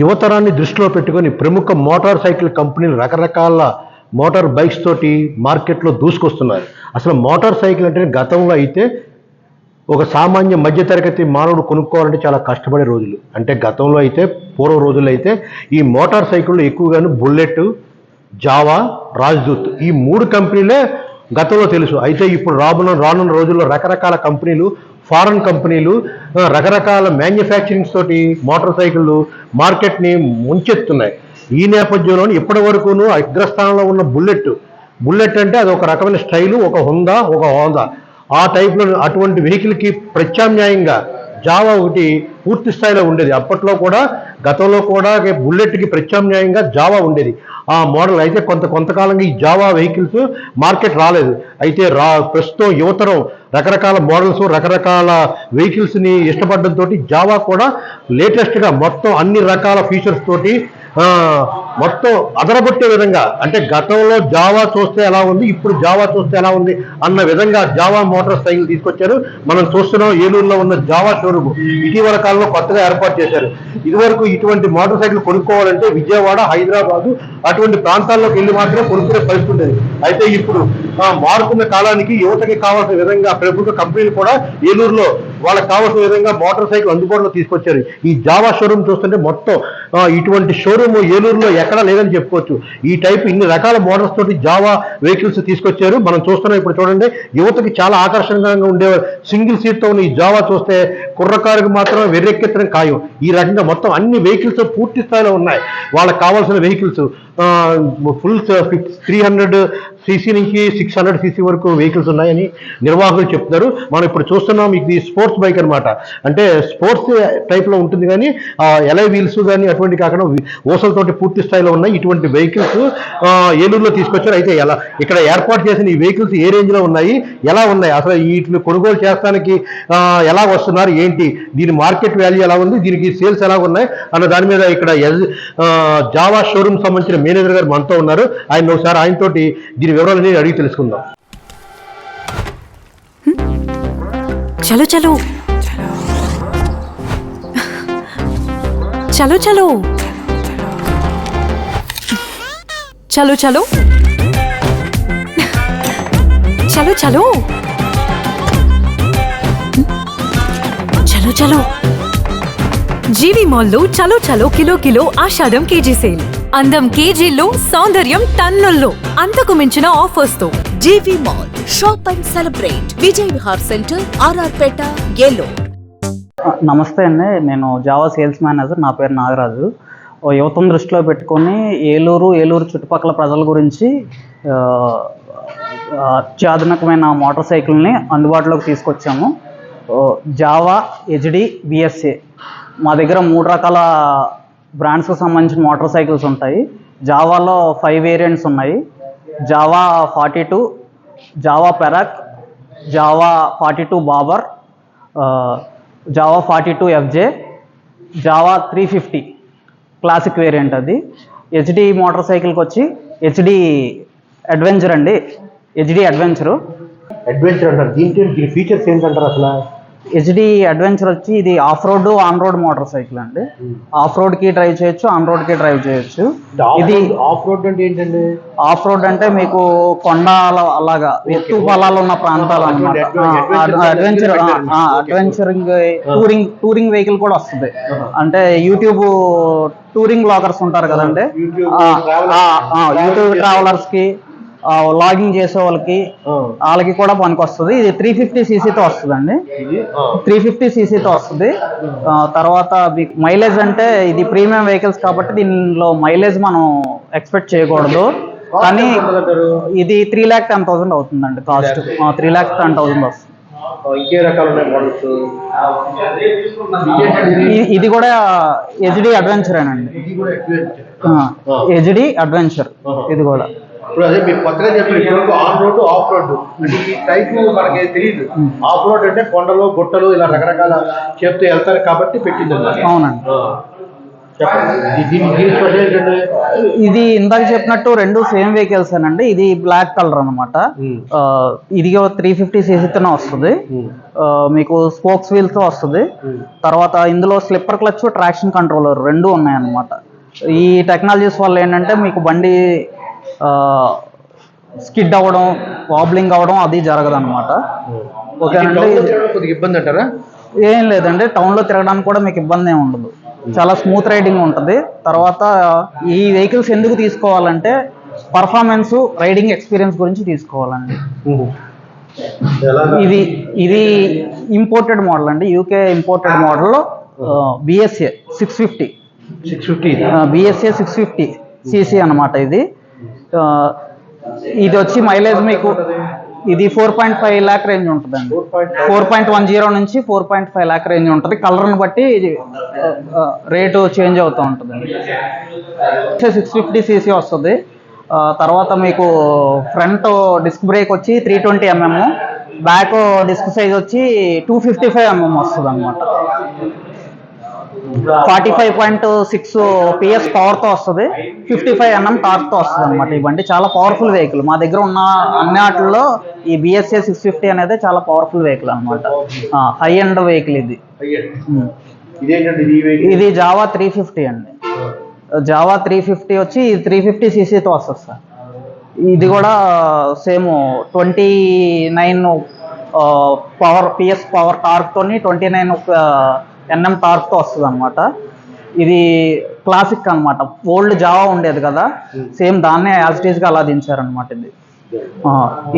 యువతరాన్ని దృష్టిలో పెట్టుకొని ప్రముఖ మోటార్ సైకిల్ కంపెనీలు రకరకాల మోటార్ బైక్స్ తోటి మార్కెట్లో దూసుకొస్తున్నారు. అసలు మోటార్ సైకిల్ అంటే గతంలో అయితే ఒక సామాన్య మధ్యతరగతి మానవుడు కొనుక్కోవాలంటే చాలా కష్టపడే రోజులు. అంటే గతంలో అయితే పూర్వ రోజుల్లో అయితే ఈ మోటార్ సైకిళ్ళు ఎక్కువగాను బుల్లెట్ జావా రాజ్దూత్ ఈ మూడు కంపెనీలే గతంలో తెలుసు. అయితే ఇప్పుడు రాబోన రానున్న రోజుల్లో రకరకాల కంపెనీలు ఫారెన్ కంపెనీలు రకరకాల మ్యానుఫ్యాక్చరింగ్స్ తోటి మోటార్ సైకిళ్ళు మార్కెట్ని ముంచెత్తున్నాయి. ఈ నేపథ్యంలో ఇప్పటి వరకును అగ్రస్థానంలో ఉన్న బుల్లెట్. బుల్లెట్ అంటే అది ఒక రకమైన స్టైలు ఒక హుందా ఒక హోందా ఆ టైప్లో అటువంటి వెహికల్కి ప్రత్యామ్నాయంగా జావా ఒకటి పూర్తి స్థాయిలో ఉండేది. అప్పట్లో కూడా గతంలో కూడా బుల్లెట్కి ప్రత్యామ్నాయంగా జావా ఉండేది. ఆ మోడల్ అయితే కొంత కొంతకాలంగా ఈ జావా వెహికల్స్ మార్కెట్ రాలేదు. అయితే రా ప్రస్తుతం యువతరం రకరకాల మోడల్స్ రకరకాల వెహికల్స్ని ఇష్టపడడంతో జావా కూడా లేటెస్ట్గా మొత్తం అన్ని రకాల ఫీచర్స్ తోటి మొత్తం అదరగొట్టే విధంగా అంటే గతంలో జావా చూస్తే ఎలా ఉంది ఇప్పుడు జావా చూస్తే ఎలా ఉంది అన్న విధంగా జావా మోటార్ సైకిల్ తీసుకొచ్చారు. మనం చూస్తున్నాం ఏలూరులో ఉన్న జావా షోరూమ్ ఇటీవల కాలంలో కొత్తగా ఏర్పాటు చేశారు. ఇదివరకు ఇటువంటి మోటార్ సైకిల్ కొనుక్కోవాలంటే విజయవాడ హైదరాబాదు అటువంటి ప్రాంతాల్లోకి వెళ్ళి మాత్రమే కొనుక్కునే పరిస్థితి ఉండేది. అయితే ఇప్పుడు మారుతున్న కాలానికి యువతకి కావాల్సిన విధంగా ప్రభుత్వ కంపెనీలు కూడా ఏలూరులో వాళ్ళకి కావాల్సిన విధంగా మోటార్ సైకిల్ అందుబాటులో తీసుకొచ్చారు. ఈ జావా షోరూమ్ చూస్తుంటే మొత్తం ఇటువంటి షోరూమ్ ఏలూరులో ఎక్కడా లేదని చెప్పుకోవచ్చు. ఈ టైప్ ఇన్ని రకాల మోడల్స్ తోటి జావా వెహికల్స్ తీసుకొచ్చారు. మనం చూస్తున్నాం ఇప్పుడు చూడండి యువతకి చాలా ఆకర్షణీయంగా ఉండే సింగిల్ సీట్తో ఉన్న ఈ జావా చూస్తే కుర్రకారుకు మాత్రం వెర్రెక్కెత్తడం ఖాయం. ఈ రకంగా మొత్తం అన్ని వెహికల్స్ పూర్తి స్థాయిలో ఉన్నాయి. వాళ్ళకి కావాల్సిన vehicles full three hundred CC నుంచి సిక్స్ హండ్రెడ్ సీసీ వరకు వెహికల్స్ ఉన్నాయని నిర్వాహకులు చెప్తున్నారు. మనం ఇప్పుడు చూస్తున్నాం ఇది స్పోర్ట్స్ బైక్ అన్నమాట. అంటే స్పోర్ట్స్ టైప్లో ఉంటుంది కానీ ఎలై వీల్స్ కానీ అటువంటి కాకుండా ఓసలతోటి పూర్తి స్థాయిలో ఉన్నాయి. ఇటువంటి వెహికల్స్ ఏలూరులో తీసుకొచ్చారు. అయితే ఎలా ఇక్కడ ఏర్పాటు చేసిన ఈ వెహికల్స్ ఏ రేంజ్లో ఉన్నాయి ఎలా ఉన్నాయి? అసలు వీటిని కొనుగోలు చేస్తానికి ఎలా వస్తున్నారు? ఏంటి దీని మార్కెట్ వాల్యూ ఎలా ఉంది? దీనికి సేల్స్ ఎలా ఉన్నాయి? అన్న దాని మీద ఇక్కడ జావా షోరూమ్ సంబంధించిన మేనేజర్ గారు మనతో ఉన్నారు. ఆయన ఒకసారి ఆయనతోటి దీని వివరాలని అడిగి తెలుసుకుందాం. చలో చలో. చలో చలో. చలో చలో. చలో చలో. చలో చలో. జీవి మాల్లో చలో చలో kilo kilo Ashadham KG sale. అందం కేజీల్లో సౌందర్యం టన్నుల్లో. అంతకు మించిన ఆఫర్స్తో GV mall shop and celebrate Vijay Vihar centre RR Peta Eluru. నమస్తే అండి. నేను జావా సేల్స్ మేనేజర్. నా పేరు నాగరాజు. యువతను దృష్టిలో పెట్టుకొని ఏలూరు ఏలూరు చుట్టుపక్కల ప్రజల గురించి అత్యాధునికమైన మోటార్ సైకిల్ని అందుబాటులోకి తీసుకొచ్చాము. జావా హెచ్డి బిఎస్ఏ మా దగ్గర మూడు రకాల బ్రాండ్స్కి సంబంధించిన మోటార్ సైకిల్స్ ఉంటాయి. జావాలో ఫైవ్ వేరియంట్స్ ఉన్నాయి. Jawa forty two Jawa Perak Jawa forty two Bobber Jawa forty two FJ Jawa three fifty classic variant అది హెచ్డి మోటార్ సైకిల్కి వచ్చి హెచ్డి అడ్వెంచర్ అండి. హెచ్డి అడ్వెంచరు అడ్వెంచర్ అంటారు. దీంట్లో దీని ఫీచర్స్ ఏంటంటారు అసలు? హెచ్డి అడ్వెంచర్ వచ్చి ఇది off road on road motorcycle అండి. ఆఫ్ రోడ్కి డ్రైవ్ చేయొచ్చు ఆన్ రోడ్కి డ్రైవ్ చేయొచ్చు. ఇది ఆఫ్ రోడ్ అంటే ఏంటండి? ఆఫ్ రోడ్ అంటే మీకు కొండ అలా- అలాగా ఎత్తు పొలాలు ఉన్న ప్రాంతాలు అనమాట adventure adventuring touring touring vehicle కూడా వస్తుంది. అంటే యూట్యూబ్ టూరింగ్ బ్లాగర్స్ ఉంటారు కదండి. యూట్యూబ్ ట్రావెలర్స్కి లాగింగ్ చేసే వాళ్ళకి వాళ్ళకి కూడా పనికి వస్తుంది. ఇది త్రీ ఫిఫ్టీ సీసీతో వస్తుందండి. ఇది? త్రీ ఫిఫ్టీ సీసీతో వస్తుంది. తర్వాత మైలేజ్ అంటే ఇది ప్రీమియం వెహికల్స్ కాబట్టి దీనిలో మైలేజ్ మనం ఎక్స్పెక్ట్ చేయకూడదు. కానీ ఇది త్రీ ల్యాక్ టెన్ థౌసండ్ అవుతుందండి cost three lakh ten thousand వస్తుంది. ఇంకే రకాలు ఇది కూడా హెచ్డి అడ్వెంచర్ అండి. హెచ్డి అడ్వెంచర్ ఇది కూడా. ఇప్పుడు అదే మీరు కొత్తగా చెప్పారు ఇప్పుడు ఆన్ రోడ్ ఆఫ్ రోడ్ అంటే ఈ టైప్ మనకి తెలియదు ఆఫ్ రోడ్ అంటే కొండలు గుట్టలు ఇలా రకరకాల చెప్తే వెళ్తారు కాబట్టి పెట్టింది. అవునండి. ఇది ఇందాక చెప్పినట్టు రెండు సేమ్ వెహికల్స్ అండి. ఇది బ్లాక్ కలర్ అనమాట. ఇది త్రీ ఫిఫ్టీ సీసీతోనే వస్తుంది. మీకు స్పోక్స్ వీల్స్తో వస్తుంది. తర్వాత ఇందులో స్లిప్పర్ క్లచ్ ట్రాక్షన్ కంట్రోలర్ రెండు ఉన్నాయన్నమాట. ఈ టెక్నాలజీస్ వల్ల ఏంటంటే మీకు బండి స్కిడ్ అవ్వడం వాబ్లింగ్ అవ్వడం అది జరగదు అనమాట ఇబ్బంది అంటారా? ఏం లేదండి టౌన్లో తిరగడానికి కూడా మీకు ఇబ్బంది ఏమి ఉండదు. చాలా స్మూత్ రైడింగ్ ఉంటుంది. తర్వాత ఈ వెహికల్స్ ఎందుకు తీసుకోవాలంటే పర్ఫార్మెన్స్ రైడింగ్ ఎక్స్పీరియన్స్ గురించి తీసుకోవాలండి. ఇది ఇది ఇంపోర్టెడ్ మోడల్ అండి. UK imported model BSA six fifty six fifty BSA six fifty CC అనమాట ఇది. ఇది వచ్చి మైలేజ్ మీకు ఇది four point five lakh range ఉంటుందండి. ఫోర్ పాయింట్ వన్ జీరో నుంచి four point five lakh range ఉంటుంది. కలర్ని బట్టి ఇది రేటు చేంజ్ అవుతూ ఉంటుంది. సిక్స్ ఫిఫ్టీ సీసీ వస్తుంది. తర్వాత మీకు ఫ్రంట్ డిస్క్ బ్రేక్ వచ్చి three twenty mm back disc size వచ్చి టూ ఫిఫ్టీ ఫైవ్ ఎంఎం వస్తుంది అనమాట forty five point six PS పవర్తో వస్తుంది. ఫిఫ్టీ ఫైవ్ ఎన్ఎం టార్క్తో వస్తుంది అనమాట ఈ బండి. చాలా పవర్ఫుల్ వెహికల్ మా దగ్గర ఉన్న అన్ని వాటిల్లో ఈ బిఎస్ఏ సిక్స్ ఫిఫ్టీ అనేది చాలా పవర్ఫుల్ వెహికల్ అనమాట హై ఎండ్ వెహికల్ ఇది. ఇది జావా త్రీ ఫిఫ్టీ అండి. జావా త్రీ ఫిఫ్టీ వచ్చి త్రీ ఫిఫ్టీ సీసీతో వస్తుంది సార్. ఇది కూడా same twenty nine power PS power టార్క్తోని twenty nine NM టార్క్తో వస్తుంది అనమాట ఇది క్లాసిక్ అన్నమాట. ఓల్డ్ జావా ఉండేది కదా సేమ్ దాన్నే యాజ్ ఇట్ అలా దించారనమాట ఇది.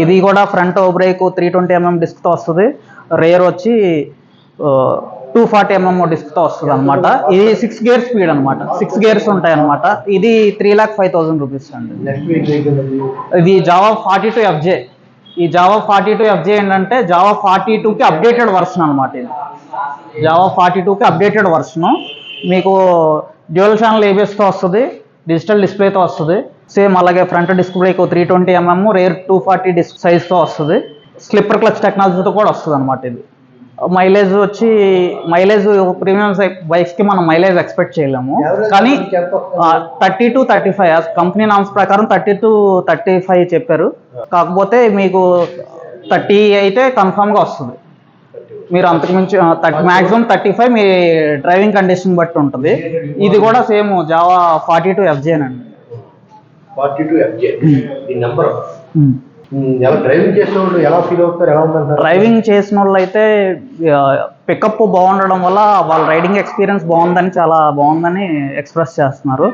ఇది కూడా front brake three twenty MM డిస్క్తో వస్తుంది. రేర్ వచ్చి టూ ఫార్టీ ఎంఎం డిస్క్తో వస్తుంది అనమాట ఇది సిక్స్ గేర్ స్పీడ్ అనమాట సిక్స్ గేర్స్ ఉంటాయి అనమాట ఇది three lakh five thousand rupees అండి. ఇది Jawa forty two F J ఈ జావా ఫార్టీ టూ ఎఫ్జే ఏంటంటే జావా ఫార్టీ టూకి అప్డేటెడ్ వర్షన్ అనమాట ఇది. జావా ఫార్టీ టూకి అప్డేటెడ్ వర్షను మీకు డ్యూయల్ ఛానల్ ఏబిఎస్తో వస్తుంది డిజిటల్ డిస్ప్లేతో వస్తుంది. సేమ్ అలాగే front disc brake three twenty mm rear two forty disc సైజ్తో వస్తుంది. స్లిప్పర్ క్లచ్ టెక్నాలజీతో కూడా వస్తుంది అనమాట ఇది. మైలేజ్ వచ్చి మైలేజ్ ప్రీమియం బైక్స్కి మనం మైలేజ్ ఎక్స్పెక్ట్ చేయలేము. కానీ thirty to thirty five company norms ప్రకారం థర్టీ టు థర్టీ ఫైవ్ చెప్పారు కాకపోతే మీకు థర్టీ అయితే కన్ఫామ్గా వస్తుంది. మీరు అంతకు మించి థర్టీ ఫైవ్. మీ డ్రైవింగ్ కండిషన్ బట్టి ఉంటుంది. ఇది కూడా సేమ్ జావా ఫార్టీ టూ ఎఫ్జేనండి ఫార్టీ టూ ఎఫ్జే. ఈ నెంబర్. ఎలా డ్రైవింగ్ చేసిన వాళ్ళు ఎలా ఫీల్ అవుతారు? ఎలా ఉందంటారు? డ్రైవింగ్ చేసిన వాళ్ళు అయితే పికప్ బాగుండడం వల్ల వాళ్ళ రైడింగ్ ఎక్స్పీరియన్స్ బాగుందని చాలా బాగుందని ఎక్స్ప్రెస్ చేస్తున్నారు.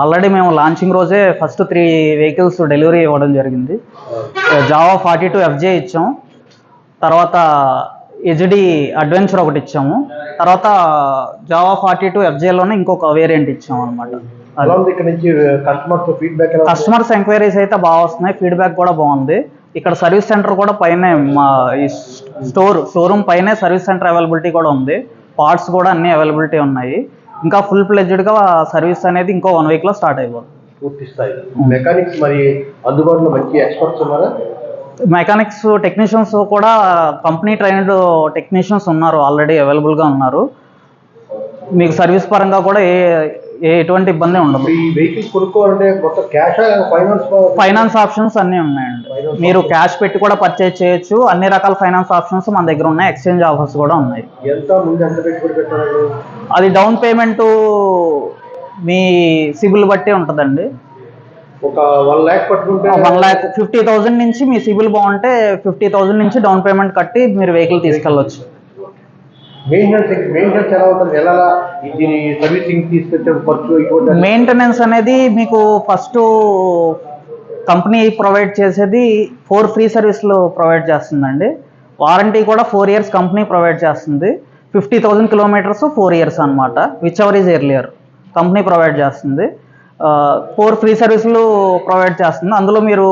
ఆల్రెడీ మేము లాంచింగ్ రోజే ఫస్ట్ త్రీ వెహికల్స్ డెలివరీ ఇవ్వడం జరిగింది. జావా ఫార్టీ టూ ఎఫ్జే ఇచ్చాం. తర్వాత హెచ్డి అడ్వెంచర్ ఒకటి ఇచ్చాము. తర్వాత జావా ఫార్టీ టూ ఎఫ్జేలోనే ఇంకొక వేరియంట్ ఇచ్చాము అనమాట ఇక్కడ నుంచి కస్టమర్స్ ఫీడ్బ్యాక్ ఎంక్వైరీస్ అయితే బాగా వస్తున్నాయి. ఫీడ్బ్యాక్ కూడా బాగుంది. ఇక్కడ సర్వీస్ సెంటర్ కూడా పైనే మా ఈ స్టోర్ షోరూమ్ పైనే సర్వీస్ సెంటర్ అవైలబిలిటీ కూడా ఉంది. పార్ట్స్ కూడా అన్ని అవైలబిలిటీ ఉన్నాయి. ఇంకా ఫుల్ ఫ్లెడ్జ్డ్గా సర్వీస్ అనేది ఇంకో వన్ వీక్లో స్టార్ట్ అయిపోతుంది. పూర్తి స్థాయి. మెకానిక్స్ మరి అందుబాటులో మంచి ఎక్స్పర్ట్స్ ఉన్నారా? మెకానిక్స్ టెక్నీషియన్స్ కూడా కంపెనీ ట్రైన్డ్ టెక్నీషియన్స్ ఉన్నారు ఆల్రెడీ అవైలబుల్గా ఉన్నారు. మీకు సర్వీస్ పరంగా కూడా ఏ ఏ ఎటువంటి ఇబ్బంది ఉండదు. ఫైనాన్స్ ఆప్షన్స్ అన్నీ ఉన్నాయండి. మీరు క్యాష్ పెట్టి కూడా పర్చేజ్ చేయొచ్చు. అన్ని రకాల ఫైనాన్స్ ఆప్షన్స్ మన దగ్గర ఉన్నాయి. ఎక్స్చేంజ్ ఆఫర్స్ కూడా ఉన్నాయి. అది డౌన్ పేమెంట్ మీ సిబిల్ బట్టి ఉంటుందండి. ఒక వన్ ల్యాక్ పట్టుకుంటే వన్ ల్యాక్ ఫిఫ్టీ థౌజండ్ నుంచి మీ సిబిల్ బాగుంటే ఫిఫ్టీ థౌజండ్ నుంచి డౌన్ పేమెంట్ కట్టి మీరు వెహికల్ తీసుకెళ్ళొచ్చు. మెయింటెనెన్స్ మెయింటెనెన్స్ ఎలా ఉంటుంది? ఎలా దీని సర్వీసింగ్ తీసుకొచ్చే ఖర్చు ఇటువంటి మెయింటెనెన్స్ అనేది మీకు ఫస్ట్ కంపెనీ ప్రొవైడ్ చేసేది ఫోర్ ఫ్రీ సర్వీస్లు ప్రొవైడ్ చేస్తుందండి. వారంటీ కూడా ఫోర్ ఇయర్స్ కంపెనీ ప్రొవైడ్ చేస్తుంది. Fifty thousand kilometres four years అనమాట whichever is earlier company provide చేస్తుంది. ఫోర్ ఫ్రీ సర్వీసులు ప్రొవైడ్ చేస్తుంది. అందులో మీరు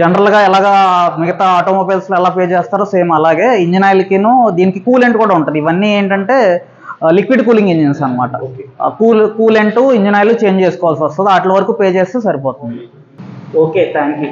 జనరల్గా ఎలాగా మిగతా ఆటోమొబైల్స్లో ఎలా పే చేస్తారో సేమ్ అలాగే ఇంజిన్ ఆయిల్కిను దీనికి కూలెంట్ కూడా ఉంటుంది. ఇవన్నీ ఏంటంటే లిక్విడ్ కూలింగ్ ఇంజిన్స్ అనమాట cool coolant engine oil change చేసుకోవాల్సి వస్తుంది. వాటి వరకు పే చేస్తే సరిపోతుంది. Okay thank you